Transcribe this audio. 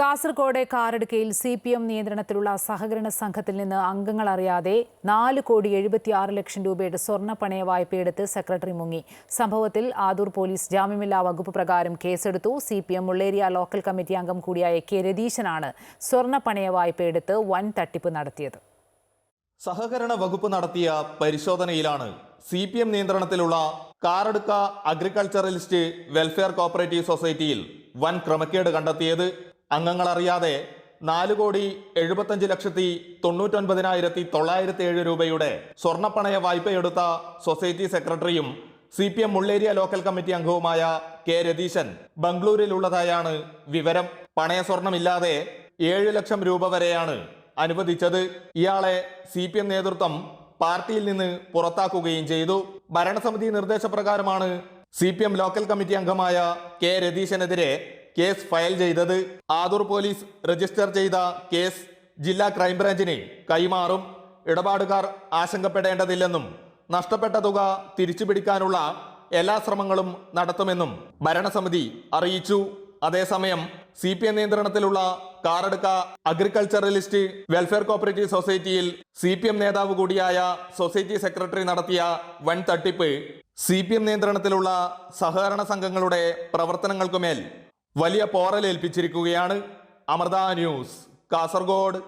കാസർഗോഡ് കാറടുക്കയിൽ C P M നിയന്ത്രണത്തിലുള്ള സഹകരണ സംഘത്തിൽ നിന്ന് അംഗങ്ങൾ അറിയാതെ നാല് കോടി എഴുപത്തിയാറ് ലക്ഷം രൂപയുടെ സ്വർണ പണയ വായ്പയെടുത്ത് സെക്രട്ടറി മുങ്ങി. സംഭവത്തിൽ ആദൂർ പോലീസ് ജാമ്യമില്ലാ വകുപ്പ് പ്രകാരം കേസെടുത്തു. C P M Mulleria local committee അംഗം കൂടിയായ കെ രതീശനാണ് സ്വർണ പണയ വായ്പയെടുത്ത് വൻ തട്ടിപ്പ് നടത്തിയത്. സഹകരണ വകുപ്പ് നടത്തിയ പരിശോധനയിലാണ് സി പി എം നിയന്ത്രണത്തിലുള്ള കാറടുക്ക അഗ്രികൾച്ചറലിസ്റ്റ് വെൽഫെയർ കോപ്പറേറ്റീവ് സൊസൈറ്റിയിൽ വൻ ക്രമക്കേട് കണ്ടെത്തിയത്. അംഗങ്ങൾ അറിയാതെ നാല് കോടി എഴുപത്തഞ്ച് ലക്ഷത്തി തൊണ്ണൂറ്റൊൻപതിനായിരത്തി തൊള്ളായിരത്തി ഏഴ് രൂപയുടെ സ്വർണപ്പണയ വായ്പയെടുത്ത സൊസൈറ്റി സെക്രട്ടറിയും C P M Mulleria local committee അംഗവുമായ കെ രതീശൻ ബംഗളൂരിലുള്ളതായാണ് വിവരം. പണയ സ്വർണമില്ലാതെ ഏഴ് ലക്ഷം രൂപ വരെയാണ് അനുവദിച്ചത്. ഇയാളെ സി പി എം നേതൃത്വം പാർട്ടിയിൽ നിന്ന് പുറത്താക്കുകയും ചെയ്തു. ഭരണസമിതി നിർദ്ദേശപ്രകാരമാണ് C P M local committee അംഗമായ കെ രതീശനെതിരെ കേസ് ഫയൽ ചെയ്തത് ആദൂർ പോലീസ് രജിസ്റ്റർ ചെയ്ത കേസ് ജില്ലാ ക്രൈംബ്രാഞ്ചിന് കൈമാറും. ഇടപാടുകാർ ആശങ്കപ്പെടേണ്ടതില്ലെന്നും നഷ്ടപ്പെട്ട തുക തിരിച്ചുപിടിക്കാനുള്ള എല്ലാ ശ്രമങ്ങളും നടത്തുമെന്നും ഭരണസമിതി അറിയിച്ചു. അതേസമയം സി പി എം നിയന്ത്രണത്തിലുള്ള കാറടുക്ക അഗ്രികൾച്ചറലിസ്റ്റ് വെൽഫെയർ കോപ്പറേറ്റീവ് സൊസൈറ്റിയിൽ സി പി എം നേതാവ് കൂടിയായ സൊസൈറ്റി സെക്രട്ടറി നടത്തിയ വൻ തട്ടിപ്പ് സി പി എം നിയന്ത്രണത്തിലുള്ള സഹകരണ സംഘങ്ങളുടെ പ്രവർത്തനങ്ങൾക്കുമേൽ വലിയ പോറലേൽപ്പിച്ചിരിക്കുകയാണ് അമൃത ന്യൂസ് കാസർഗോഡ്.